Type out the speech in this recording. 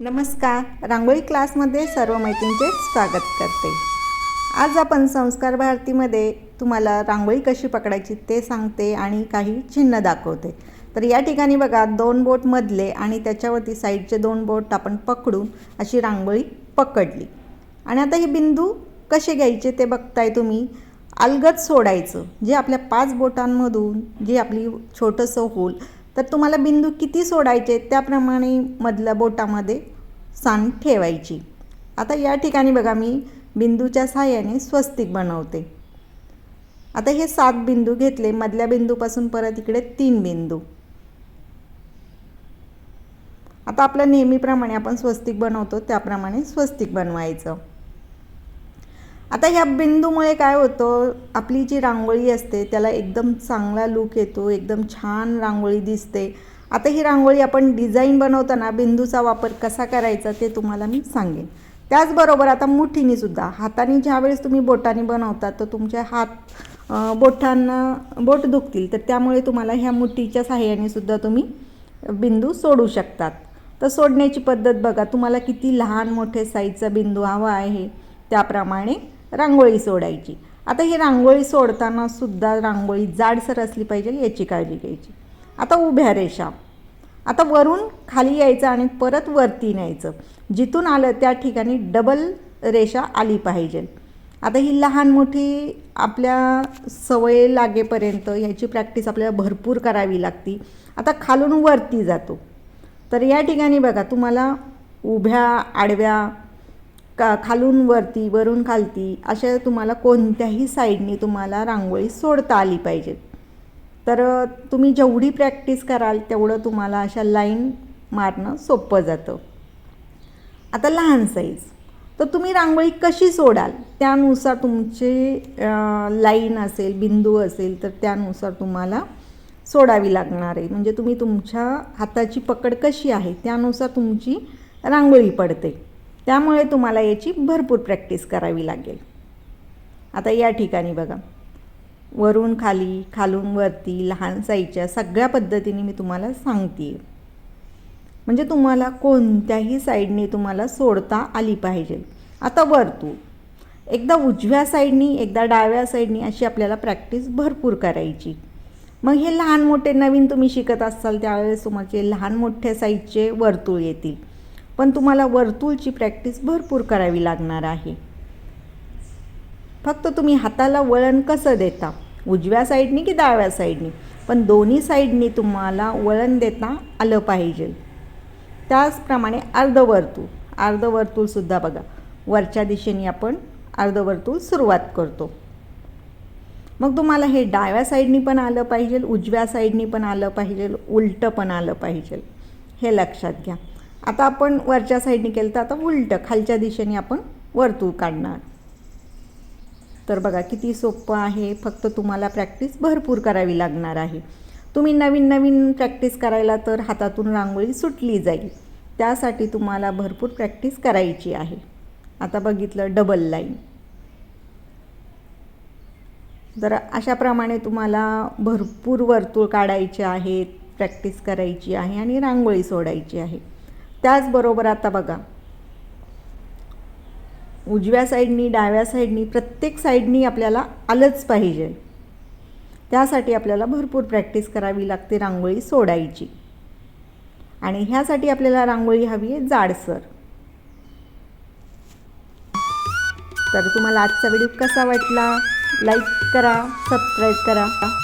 नमस्कार. रांगोळी क्लासमध्ये सर्व मैत्रिणींचे स्वागत करते. आज आपण संस्कार भारतीमध्ये तुम्हाला रांगोळी कशी पकडायची ते सांगते आणि काही चिन्ह दाखवते. तर या ठिकाणी बघा दोन बोट मधले आणि त्याच्यावरती साईडचे दोन बोट आपण पकडून अशी रांगोळी पकडली. आणि आता हे बिंदू कसे घ्यायचे ते बघताय तुम्ही. अलगद सोडायचं. जे आपल्या पाच बोटांमधून जे आपली छोटंसं होल तर तुम्हाला बिंदू किती सोडायचे त्याप्रमाणे मधल्या बोटामध्ये सांड ठेवायची. आता या ठिकाणी बघा मी बिंदूच्या सहाय्याने स्वस्तिक बनवते. आता हे सात बिंदू घेतले मधल्या बिंदूपासून परत इकडे तीन बिंदू. आता आपलं नेहमीप्रमाणे आपण स्वस्तिक बनवतो त्याप्रमाणे स्वस्तिक बनवायचं. आता ह्या बिंदूमुळे काय होतं आपली जी रांगोळी असते त्याला एकदम चांगला लूक येतो एकदम छान रांगोळी दिसते. आता ही रांगोळी आपण डिझाईन बनवताना बिंदूचा वापर कसा करायचा ते तुम्हाला मी सांगेन. त्याचबरोबर आता मुठीनीसुद्धा हाताने ज्यावेळेस तुम्ही बोटाने बनवता तर तुमच्या हात बोटांना बोट दुखतील तर त्यामुळे तुम्हाला ह्या मुठीच्या सहाय्याने सुद्धा तुम्ही बिंदू सोडू शकतात. तर सोडण्याची पद्धत बघा तुम्हाला किती लहान मोठे साईजचा बिंदू हवा आहे त्याप्रमाणे रांगोळी सोडायची. आता ही रांगोळी सोडताना सुद्धा रांगोळी जाडसर असली पाहिजे याची काळजी घ्यायची. आता उभ्या रेषा. आता वरून खाली यायचं आणि परत वरती न्यायचं. जिथून आलं त्या ठिकाणी डबल रेषा आली पाहिजे. आता ही लहान मोठी आपल्या सवय लागेपर्यंत ह्याची प्रॅक्टिस आपल्याला भरपूर करावी लागती. आता खालून वरती जातो. तर या ठिकाणी बघा तुम्हाला उभ्या आडव्या का खालून वरती वरून खालती अशा तुम्हाला कोणत्याही साईडनी तुम्हाला रांगोळी सोडता आली पाहिजे तर तुम्ही जेवढी प्रॅक्टिस कराल तेवढं तुम्हाला अशा लाईन मारणं सोपं जातं. आता लहान साईज तर तुम्ही रांगोळी कशी सोडाल? त्यानुसार तुमचे लाईन असेल बिंदू असेल तर त्यानुसार तुम्हाला सोडावी लागणार आहे. म्हणजे तुम्ही तुमच्या हाताची पकड कशी आहे त्यानुसार तुमची रांगोळी पडते. त्यामुळे तुम्हाला याची भरपूर प्रॅक्टिस करावी लागेल. आता या ठिकाणी बघा. वरून खाली खालून वरती लहान साईजच्या सगळ्या पद्धतीने मी तुम्हाला सांगते म्हणजे तुम्हाला कोणत्याही साईडने तुम्हाला सोडता आली पाहिजे. आता वर्तुळ एकदा उजव्या साईडनी एकदा डाव्या साईडनी अशी आपल्याला प्रॅक्टिस भरपूर करायची. मग हे लहान मोठे नवीन तुम्ही शिकत असाल त्यावेळेस तुमचे लहान मोठ्या साईजचे वर्तुळ येतील. पण तुम्हाला वर्तुळची प्रॅक्टिस भरपूर करावी लागणार आहे. फक्त तुम्ही हाताला वळण कसं देता? उजव्या साईडनी की डाव्या साईडनी? पण दोन्ही साईडनी तुम्हाला वळण देता आलं पाहिजे. त्याचप्रमाणे अर्धवर्तुळ. अर्धवर्तुळसुद्धा बघा. वरच्या दिशेने आपण अर्धवर्तुळ सुरुवात करतो. मग तुम्हाला हे डाव्या साईडनी पण आलं पाहिजे उजव्या साईडनी पण आलं पाहिजे उलटं पण आलं पाहिजे. हे लक्षात घ्या. आता आपण वरच्या साईडने केलं तर आता उलटं खालच्या दिशेने आपण वर्तुळ काढणार. तर बघा किती सोपं आहे. फक्त तुम्हाला प्रॅक्टिस भरपूर करावी लागणार आहे. तुम्ही नवीन नवीन प्रॅक्टिस करायला तर हातातून रांगोळी सुटली जाईल. त्यासाठी तुम्हाला भरपूर प्रॅक्टिस करायची आहे. आता बघितलं डबल लाईन तर अशाप्रमाणे तुम्हाला भरपूर वर्तुळ काढायचे आहेत प्रॅक्टिस करायची आहे आणि रांगोळी सोडायची आहे. त्याचबरोबर आता बघा. उजव्या साईडनी डाव्या साईडनी प्रत्येक साईडनी आपल्याला आलंच पाहिजे. त्यासाठी आपल्याला भरपूर प्रॅक्टिस करावी लागते रांगोळी सोडायची. आणि ह्यासाठी आपल्याला रांगोळी हवी आहे जाडसर. तर तुम्हाला आजचा व्हिडिओ कसा वाटला? लाईक करा सबस्क्राईब करा.